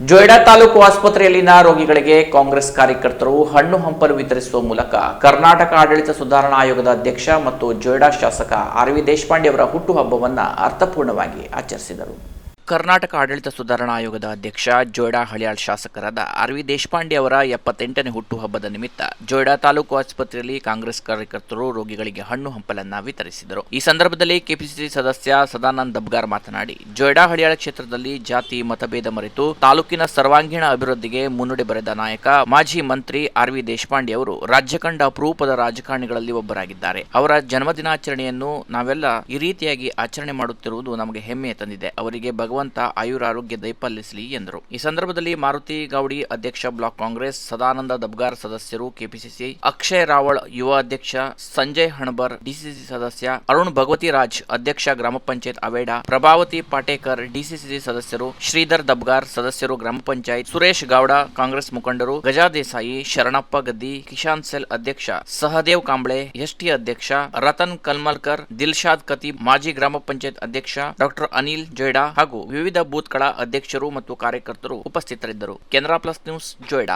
ಜೊಯ್ಡಾ ತಾಲೂಕು ಆಸ್ಪತ್ರೆಯಲ್ಲಿನ ರೋಗಿಗಳಿಗೆ ಕಾಂಗ್ರೆಸ್ ಕಾರ್ಯಕರ್ತರು ಹಣ್ಣು ಹಂಪಲು ವಿತರಿಸುವ ಮೂಲಕ ಕರ್ನಾಟಕ ಆಡಳಿತ ಸುಧಾರಣಾ ಆಯೋಗದ ಅಧ್ಯಕ್ಷ ಮತ್ತು ಜೊಯ್ಡಾ ಶಾಸಕ ಆರ್ ವಿ ದೇಶಪಾಂಡೆ ಅವರ ಹುಟ್ಟುಹಬ್ಬವನ್ನು ಅರ್ಥಪೂರ್ಣವಾಗಿ ಆಚರಿಸಿದರು. ಕರ್ನಾಟಕ ಆಡಳಿತ ಸುಧಾರಣಾ ಆಯೋಗದ ಅಧ್ಯಕ್ಷ ಜೋಯ್ಡಾ ಹಳಿಯಾಳ್ ಶಾಸಕರಾದ ಆರ್ ವಿ ದೇಶಪಾಂಡೆ ಅವರ ಎಪ್ಪತ್ತೆಂಟನೇ ಹುಟ್ಟುಹಬ್ಬದ ನಿಮಿತ್ತ ಜೋಯ್ಡಾ ತಾಲೂಕು ಆಸ್ಪತ್ರೆಯಲ್ಲಿ ಕಾಂಗ್ರೆಸ್ ಕಾರ್ಯಕರ್ತರು ರೋಗಿಗಳಿಗೆ ಹಣ್ಣು ಹಂಪಲನ್ನ ವಿತರಿಸಿದರು. ಈ ಸಂದರ್ಭದಲ್ಲಿ ಕೆಪಿಸಿಸಿ ಸದಸ್ಯ ಸದಾನಂದ್ ದಬ್ಗಾರ್ ಮಾತನಾಡಿ, ಜೋಯ್ಡಾ ಹಳಿಯಾಳ ಕ್ಷೇತ್ರದಲ್ಲಿ ಜಾತಿ ಮತಭೇದ ಮರೆತು ತಾಲೂಕಿನ ಸರ್ವಾಂಗೀಣ ಅಭಿವೃದ್ಧಿಗೆ ಮುನ್ನುಡಿ ಬರೆದ ನಾಯಕ, ಮಾಜಿ ಮಂತ್ರಿ ಆರ್ ವಿ ದೇಶಪಾಂಡೆ ಅವರು ರಾಜ್ಯ ಕಂಡ ಅಪರೂಪದ ರಾಜಕಾರಣಿಗಳಲ್ಲಿ ಒಬ್ಬರಾಗಿದ್ದಾರೆ. ಅವರ ಜನ್ಮದಿನಾಚರಣೆಯನ್ನು ನಾವೆಲ್ಲ ಈ ರೀತಿಯಾಗಿ ಆಚರಣೆ ಮಾಡುತ್ತಿರುವುದು ನಮಗೆ ಹೆಮ್ಮೆ ತಂದಿದೆ. ಅವರಿಗೆ ಭಗವಂತ ಆಯುರಾರೋಗ್ಯ ದಯಪಾಲಿಸಲಿ ಎಂದರು. ಈ ಸಂದರ್ಭದಲ್ಲಿ ಮಾರುತಿ ಗೌಡಿ ಅಧ್ಯಕ್ಷ ಬ್ಲಾಕ್ ಕಾಂಗ್ರೆಸ್, ಸದಾನಂದ ದಬ್ಗಾರ್ ಸದಸ್ಯರು, ಕೆಪಿಸಿಸಿ ಅಕ್ಷಯ್ ರಾವಳ್ ಯುವ ಅಧ್ಯಕ್ಷ, ಸಂಜಯ್ ಹಣಬರ್ ಡಿಸಿಸಿ ಸದಸ್ಯ, ಅರುಣ್ ಭಗವತಿ ರಾಜ್ ಅಧ್ಯಕ್ಷ ಗ್ರಾಮ ಪಂಚಾಯತ್ ಅವೇಡ, ಪ್ರಭಾವತಿ ಪಾಟೇಕರ್ ಡಿಸಿಸಿ ಸದಸ್ಯರು, ಶ್ರೀಧರ್ ದಬ್ಗಾರ್ ಸದಸ್ಯರು ಗ್ರಾಮ ಪಂಚಾಯತ್, ಸುರೇಶ್ ಗೌಡ ಕಾಂಗ್ರೆಸ್ ಮುಖಂಡರು, ಗಜಾ ದೇಸಾಯಿ, ಶರಣಪ್ಪ ಗದ್ದಿ, ಕಿಶಾನ್ ಸೆಲ್ ಅಧ್ಯಕ್ಷ ಸಹದೇವ್ ಕಾಂಬ್ಳೆ, ಎಸ್ಟಿ ಅಧ್ಯಕ್ಷ ರತನ್ ಕಲ್ಮಲ್ಕರ್ ದಿಲ್ಶಾದ್ ಕತಿ ಮಾಜಿ ಗ್ರಾಮ ಪಂಚಾಯತ್ ಅಧ್ಯಕ್ಷ ಡಾಕ್ಟರ್ ಅನಿಲ್ ಜೊಯ್ಡಾ ಹಾಗೂ ವಿವಿಧ ಬೂತ್ಗಳ ಅಧ್ಯಕ್ಷರು ಮತ್ತು ಕಾರ್ಯಕರ್ತರು ಉಪಸ್ಥಿತರಿದ್ದರು. Canara plus news Joida.